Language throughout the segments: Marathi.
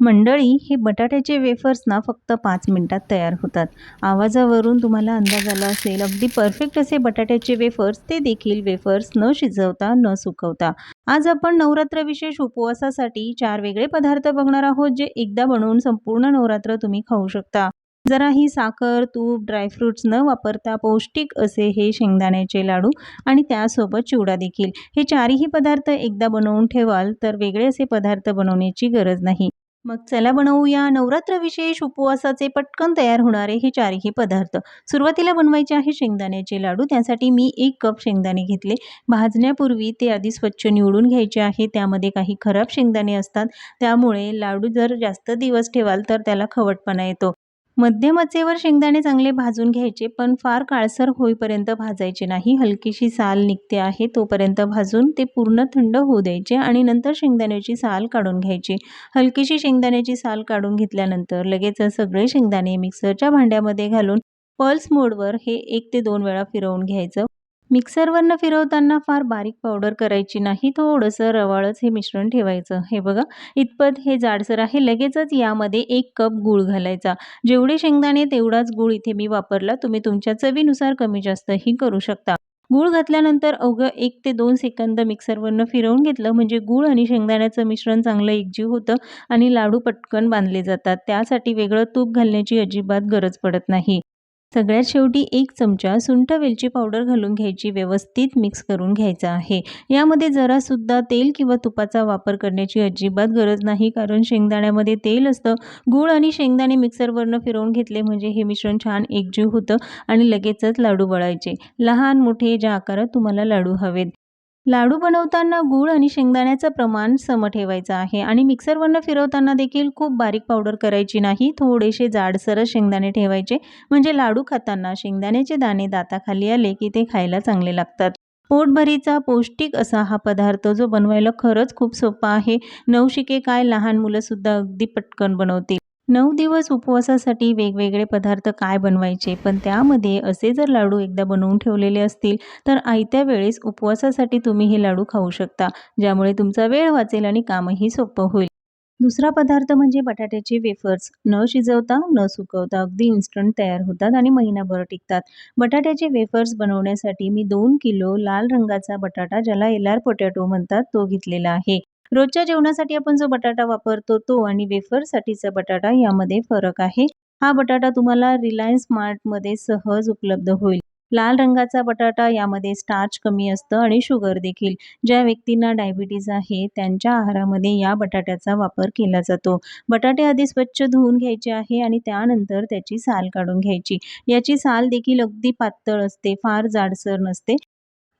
मंडळी हे बटाट्याचे वेफर्स ना फक्त पाच मिनटात तयार होतात. आवाजावरून तुम्हाला अंदाज आला असेल अगदी परफेक्ट असे बटाट्याचे वेफर्स ते देखील वेफर्स न शिजवता न सुकवता. आज आपण नवरात्र विशेष उपवासासाठी चार वेगळे पदार्थ बघणार आहोत जे एकदा बनवून संपूर्ण नवरात्र तुम्ही खाऊ शकता. जराही साखर तूप ड्रायफ्रुट्स न वापरता पौष्टिक असे हे शेंगदाण्याचे लाडू आणि त्यासोबत चिवडा देखील. हे चारही पदार्थ एकदा बनवून ठेवाल तर वेगळे असे पदार्थ बनवण्याची गरज नाही. मग चला बनवूया नवरात्र विशेष उपवासाचे पटकन तयार होणारे हे चारही पदार्थ. सुरुवातीला बनवायचे आहे शेंगदाण्याचे लाडू. त्यासाठी मी एक कप शेंगदाणे घेतले. भाजण्यापूर्वी ते आधी स्वच्छ निवडून घ्यायचे आहे. त्यामध्ये काही खराब शेंगदाणे असतात. त्यामुळे लाडू जर जास्त दिवस ठेवाल तर त्याला खवटपणा येतो. मध्यम आचेवर शेंगदाणे चांगले भाजून घ्यायचे पण फार काळसर होईपर्यंत भाजायचे नाही. हलकीशी साल निघते आहे तोपर्यंत भाजून ते पूर्ण थंड होऊ द्यायचे आणि नंतर शेंगदाण्याची साल काढून घ्यायची. हलकीशी शेंगदाण्याची साल काढून घेतल्यानंतर लगेच सगळे शेंगदाणे मिक्सरच्या भांड्यामध्ये घालून पल्स मोडवर हे एक ते दोन वेळा फिरवून घ्यायचं. मिक्सरवरनं फिरवताना फार बारीक पावडर करायची नाही थोडंसं रवाळच हे मिश्रण ठेवायचं. हे बघा इतपत हे जाडसर आहे. लगेचच यामध्ये एक कप गूळ घालायचा. जेवढे शेंगदाणे तेवढाच गूळ इथे मी वापरला. तुम्ही तुमच्या चवीनुसार कमी जास्तही करू शकता. गूळ घातल्यानंतर अवघं एक ते दोन सेकंद मिक्सरवरनं फिरवून घेतलं. म्हणजे गूळ आणि शेंगदाण्याचं मिश्रण चांगलं एकजीव होतं आणि लाडू पटकन बांधले जातात. त्यासाठी वेगळं तूप घालण्याची अजिबात गरज पडत नाही. सगळ्यात शेवटी एक चमचा सुंठ वेलची पावडर घालून घ्यायची व्यवस्थित मिक्स करून घ्यायचा आहे. यामध्ये जरासुद्धा तेल किंवा तुपाचा वापर करण्याची अजिबात गरज नाही कारण शेंगदाण्यामध्ये तेल असतं. गूळ आणि शेंगदाणे मिक्सरवरनं फिरवून घेतले म्हणजे हे मिश्रण छान एकजीव होतं आणि लगेचच लाडू वळायचे. लहान मोठे ज्या आकारात तुम्हाला लाडू हवेत. लाडू बनवताना गूळ आणि शेंगदाण्याचं प्रमाण सम ठेवायचं आहे आणि मिक्सरवरनं फिरवताना देखील खूप बारीक पावडर करायची नाही थोडेसे जाडसरच शेंगदाणे ठेवायचे. म्हणजे लाडू खाताना शेंगदाण्याचे दाणे दाताखाली आले की ते खायला चांगले लागतात. पोटभरीचा पौष्टिक असा हा पदार्थ जो बनवायला खरंच खूप सोपा आहे. नवशिके काय लहान मुलंसुद्धा अगदी पटकन बनवतील. नऊ दिवस उपवासासाठी वेगवेगळे पदार्थ काय बनवायचे? पण त्यामध्ये असे जर लाडू एकदा बनवून ठेवलेले असतील तर आयत्या वेळेस उपवासासाठी तुम्ही हे लाडू खाऊ शकता ज्यामुळे तुमचा वेळ वाचेल आणि कामही सोपं होईल. दुसरा पदार्थ म्हणजे बटाट्याचे वेफर्स. न शिजवता न सुकवता अगदी इन्स्टंट तयार होतात आणि महिनाभर टिकतात. बटाट्याचे वेफर्स बनवण्यासाठी मी दोन किलो लाल रंगाचा बटाटा ज्याला एलार पोटॅटो म्हणतात तो घेतलेला आहे. रोजच्या जेवणासाठी आपण जो बटाटा वापरतो तो आणि वेफरसाठीचा बटाटा यामध्ये फरक आहे. हा बटाटा तुम्हाला रिलायन्स मार्टमध्ये सहज उपलब्ध होईल. लाल रंगाचा बटाटा यामध्ये स्टार्च कमी असतं आणि शुगर देखील. ज्या व्यक्तींना डायबिटीज आहे त्यांच्या आहारामध्ये या बटाट्याचा वापर केला जातो. बटाटे आधी स्वच्छ धुवून घ्यायचे आहे आणि त्यानंतर त्याची साल काढून घ्यायची. याची साल देखील अगदी पातळ असते फार जाडसर नसते.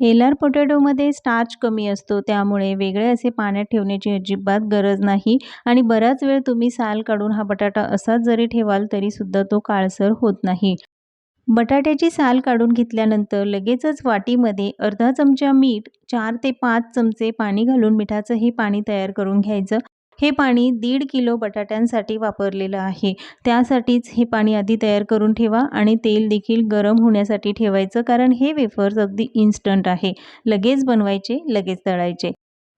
एलार पोटॅटोमध्ये स्टार्च कमी असतो त्यामुळे वेगळे असे पाण्यात ठेवण्याची अजिबात गरज नाही आणि बराच वेळ तुम्ही साल काढून हा बटाटा असाच जरी ठेवाल तरीसुद्धा तो काळसर होत नाही. बटाट्याची साल काढून घेतल्यानंतर लगेचच वाटीमध्ये अर्धा चमचा मीठ चार ते पाच चमचे पाणी घालून मिठाचं हे पाणी तयार करून घ्यायचं हे पाणी दीड किलो बटाट्यांसाठी वापरलेलं आहे. त्यासाठीच हे पाणी आधी तयार करून ठेवा आणि तेल देखील गरम होण्यासाठी ठेवायचं कारण हे वेफर्स अगदी इन्स्टंट आहे. लगेच बनवायचे लगेच तळायचे.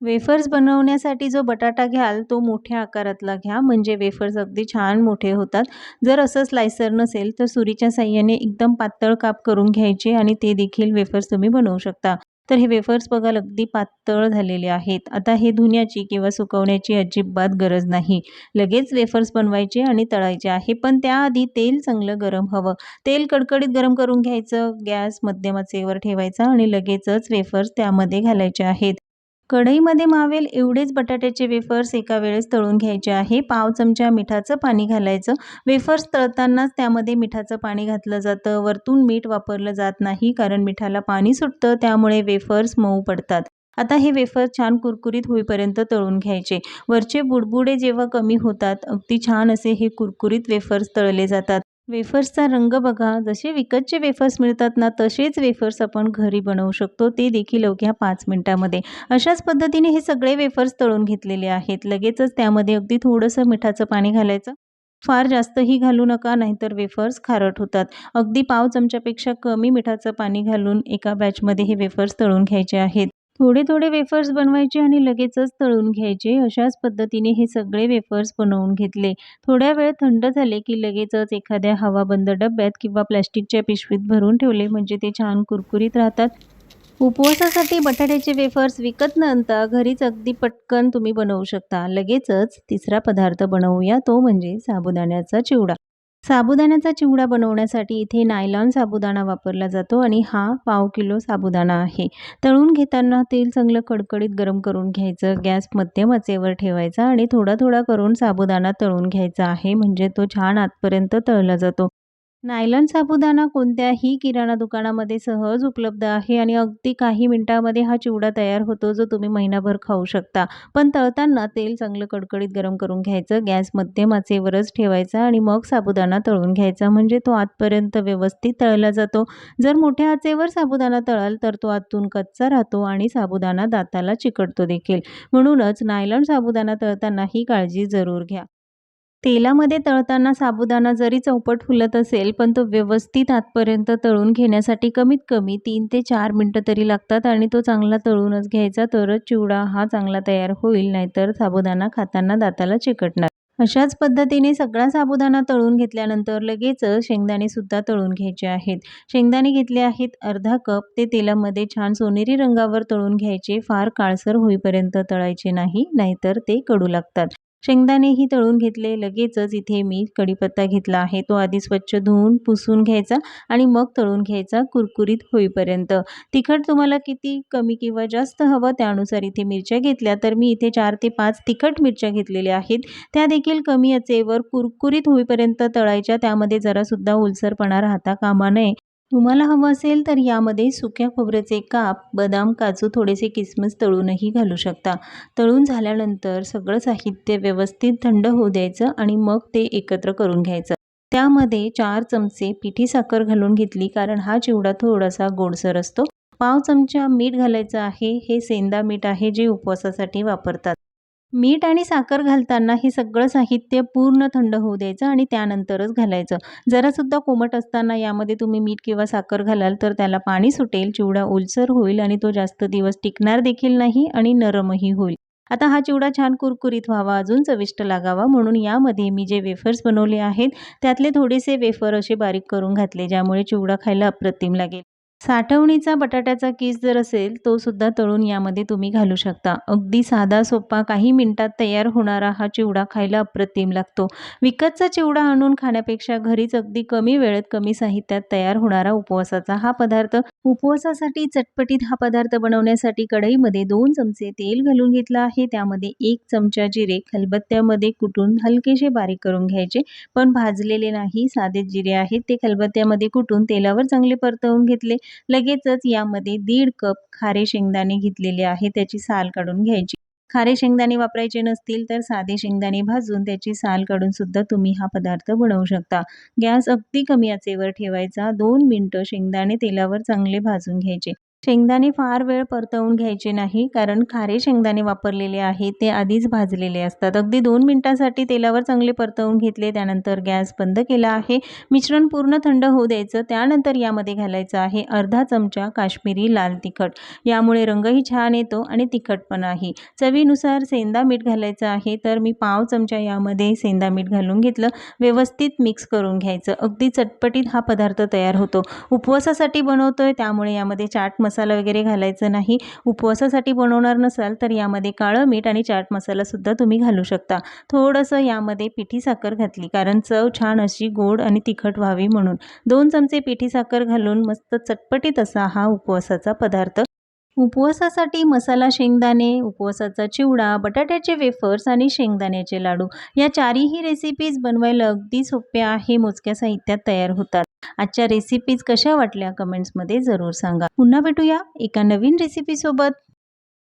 वेफर्स बनवण्यासाठी जो बटाटा घ्याल तो मोठ्या आकारातला घ्या. म्हणजे वेफर्स अगदी छान मोठे होतात. जर असं स्लायसर नसेल तर सुरीच्या साह्याने एकदम पातळ काप करून घ्यायचे आणि ते देखील वेफर्स तुम्ही बनवू शकता. तर हे वेफर्स बघाल अगदी पातळ झालेले आहेत. आता हे धुण्याची किंवा सुकवण्याची अजिबात गरज नाही. लगेच वेफर्स बनवायचे आणि तळायचे आहे पण त्याआधी तेल चांगलं गरम हवं. तेल कडकडीत गरम करून घ्यायचं गॅस मध्यमाचेवर ठेवायचा आणि लगेचच वेफर्स त्यामध्ये घालायचे आहेत. कढईमध्ये मावेल एवढेच बटाट्याचे वेफर्स एका वेळेस तळून घ्यायचे आहे. पाव चमचा मिठाचं पाणी घालायचं. वेफर्स तळतानाच त्यामध्ये मिठाचं पाणी घातलं जातं. वरतून मीठ वापरलं जात नाही कारण मिठाला पाणी सुटतं त्यामुळे वेफर्स मऊ पडतात. आता हे वेफर छान कुरकुरीत होईपर्यंत तळून घ्यायचे. वरचे बुडबुडे जेव्हा कमी होतात अगदी छान असे हे कुरकुरीत वेफर्स तळले जातात. वेफर्सचा रंग बघा. जसे विकतचे वेफर्स मिळतात ना तसेच वेफर्स आपण घरी बनवू शकतो. ते देखील अवघ्या पाच मिनटामध्ये. अशाच पद्धतीने हे सगळे वेफर्स तळून घेतलेले आहेत. लगेचच त्यामध्ये अगदी थोडंसं मिठाचं पाणी घालायचं. फार जास्तही घालू नका नाहीतर वेफर्स खारट होतात. अगदी पाव चमच्यापेक्षा कमी मिठाचं पाणी घालून एका बॅचमध्ये हे वेफर्स तळून घ्यायचे आहेत. थोडे थोडे वेफर्स बनवायचे आणि लगेचच तळून घ्यायचे. अशाच पद्धतीने हे सगळे वेफर्स बनवून घेतले. थोड्या वेळ थंड झाले की लगेचच एखाद्या हवाबंद डब्यात किंवा प्लॅस्टिकच्या पिशवीत भरून ठेवले म्हणजे ते छान कुरकुरीत राहतात. उपवासासाठी बटाट्याचे वेफर्स विकत न आणता घरीच अगदी पटकन तुम्ही बनवू शकता. लगेचच तिसरा पदार्थ बनवूया तो म्हणजे साबुदाण्याचा चिवडा. साबुदाण्याचा चिवडा बनवण्यासाठी इथे नायलॉन साबुदाणा वापरला जातो आणि हा पाव किलो साबुदाणा आहे. तळून घेताना तेल चांगलं कडकडीत गरम करून घ्यायचं गॅस मध्यम आचेवर ठेवायचा आणि थोडा थोडा करून साबुदाणा तळून घ्यायचा आहे. म्हणजे तो छान आतपर्यंत तळला जातो. नायलॉन साबुदाणा कोणत्याही किराणा दुकानामध्ये सहज उपलब्ध आहे आणि अगदी काही मिनिटामध्ये हा चिवडा तयार होतो जो तुम्ही महिनाभर खाऊ शकता. पण तळताना तेल चांगलं कडकडीत गरम करून घ्यायचं गॅस मध्यमाचेवरच ठेवायचा आणि मग साबुदाणा तळून घ्यायचा. म्हणजे तो आतपर्यंत व्यवस्थित तळला जातो. जर मोठ्या आचेवर साबुदाणा तळाल तर तो आतून कच्चा राहतो आणि साबुदाणा दाताला चिकटतो देखील. म्हणूनच नायलॉन साबुदाणा तळताना ही काळजी जरूर घ्या. तेलामध्ये तळताना साबुदाणा जरी चौपट फुलत असेल पण तो व्यवस्थित आतपर्यंत तळून घेण्यासाठी कमीत कमी तीन ते चार मिनटं तरी लागतात आणि तो चांगला तळूनच घ्यायचा. तरच चिवडा हा चांगला तयार होईल नाहीतर साबुदाणा खाताना दाताला चिकटणार. अशाच पद्धतीने सगळा साबुदाणा तळून घेतल्यानंतर लगेच शेंगदाणेसुद्धा तळून घ्यायचे आहेत. शेंगदाणे घेतले आहेत अर्धा कप. ते तेलामध्ये छान सोनेरी रंगावर तळून घ्यायचे. फार काळसर होईपर्यंत तळायचे नाही नाहीतर ते कडू लागतात. शेंगदाणेही तळून घेतले. लगेचच इथे मी कढीपत्ता घेतला आहे. तो आधी स्वच्छ धुवून पुसून घ्यायचा आणि मग तळून घ्यायचा कुरकुरीत होईपर्यंत. तिखट तुम्हाला किती कमी किंवा जास्त हवं त्यानुसार इथे मिरच्या घेतल्या तर मी इथे चार ते पाच तिखट मिरच्या घेतलेल्या आहेत. त्या देखील कमी याचेवर कुरकुरीत होईपर्यंत तळायच्या. त्यामध्ये जरासुद्धा ओलसरपणा राहता कामा नये. तुम्हाला हवं असेल तर यामध्ये सुक्या खोबऱ्याचे काप बदाम काजू थोडेसे किसमिस तळूनही घालू शकता. तळून झाल्यानंतर सगळं साहित्य व्यवस्थित थंड होऊ द्यायचं आणि मग ते एकत्र करून घ्यायचं. त्यामध्ये चार चमचे पिठी साखर घालून घेतली कारण हा चिवडा थोडासा गोडसर असतो. पाव चमचा मीठ घालायचं आहे. हे सेंदा मीठ आहे जे उपवासासाठी वापरतात. मीठ आणि साखर घालताना हे सगळं साहित्य पूर्ण थंड होऊ द्यायचं आणि त्यानंतरच घालायचं. जरासुद्धा कोमट असताना यामध्ये तुम्ही मीठ किंवा साखर घालाल तर त्याला पाणी सुटेल चिवडा ओलसर होईल आणि तो जास्त दिवस टिकणार देखील नाही आणि नरमही होईल. आता हा चिवडा छान कुरकुरीत व्हावा अजून चविष्ट लागावा म्हणून यामध्ये मी जे वेफर्स बनवले आहेत त्यातले थोडेसे वेफर असे बारीक करून घातले ज्यामुळे चिवडा खायला अप्रतिम लागेल. साठवणीचा बटाट्याचा किस जर असेल तो सुद्धा तळून यामध्ये तुम्ही घालू शकता. अगदी साधा सोपा काही मिनिटात तयार होणारा हा चिवडा खायला अप्रतिम लागतो. विकतचा चिवडा आणून खाण्यापेक्षा घरीच अगदी कमी वेळेत कमी साहित्यात तयार होणारा उपवासाचा हा पदार्थ उपवासासाठी चटपटीत हा पदार्थ बनवण्यासाठी कढईमध्ये दोन चमचे तेल घालून घेतलं आहे. त्यामध्ये एक चमचा जिरे खलबत्त्यामध्ये कुटून हलकेसे बारीक करून घ्यायचे पण भाजलेले नाही साधे जिरे आहेत ते खलबत्त्यामध्ये कुटून तेलावर चांगले परतवून घेतले. लगेचच यामध्ये दीड कप खारे शेंगदाणे घेतलेले आहे त्याची साल काढून घ्यायची. खारे शेंगदाणे वापरायचे नसतील तर साधे शेंगदाणे भाजून त्याची साल काढून सुद्धा तुम्ही हा पदार्थ बनवू शकता. गॅस अगदी कमी आचेवर ठेवायचा दोन मिनटं शेंगदाणे तेलावर चांगले भाजून घ्यायचे. शेंगदाणे फार वेळ परतवून घ्यायचे नाही कारण खारे शेंगदाणे वापरलेले आहे ते आधीच भाजलेले असतात. अगदी दोन मिनटासाठी तेलावर चांगले परतवून घेतले त्यानंतर गॅस बंद केला आहे. मिश्रण पूर्ण थंड होऊ द्यायचं त्यानंतर यामध्ये घालायचं आहे अर्धा चमचा काश्मीरी लाल तिखट. यामुळे रंगही छान येतो आणि तिखटपणाही चवीनुसार सेंदा मीठ घालायचं आहे तर मी पाव चमचा यामध्ये सेंदा मीठ घालून घेतलं. व्यवस्थित मिक्स करून घ्यायचं. अगदी चटपटीत हा पदार्थ तयार होतो. उपवासासाठी बनवतोय त्यामुळे यामध्ये चाट मसाला वगैरे घालायचं नाही. उपवासासाठी बनवणार नसाल तर यामध्ये काळं मीठ आणि चाट मसालासुद्धा तुम्ही घालू शकता. थोडंसं यामध्ये पिठी साखर घातली कारण चव छान अशी गोड आणि तिखट व्हावी म्हणून. दोन चमचे पिठी साखर घालून मस्त चटपटीत असा हा उपवासाचा पदार्थ उपवासासाठी मसाला शेंगदाणे उपवासाचा चिवडा बटाट्याचे वेफर्स आणि शेंगदाण्याचे लाडू. या चारही रेसिपीज बनवायला अगदी सोप्या आहे मोजक्या साहित्यात तयार होतात. आजच्या रेसिपीज कशा वाटल्या? कमेंट्समध्ये जरूर सांगा. पुन्हा भेटूया एका नवीन रेसिपीसोबत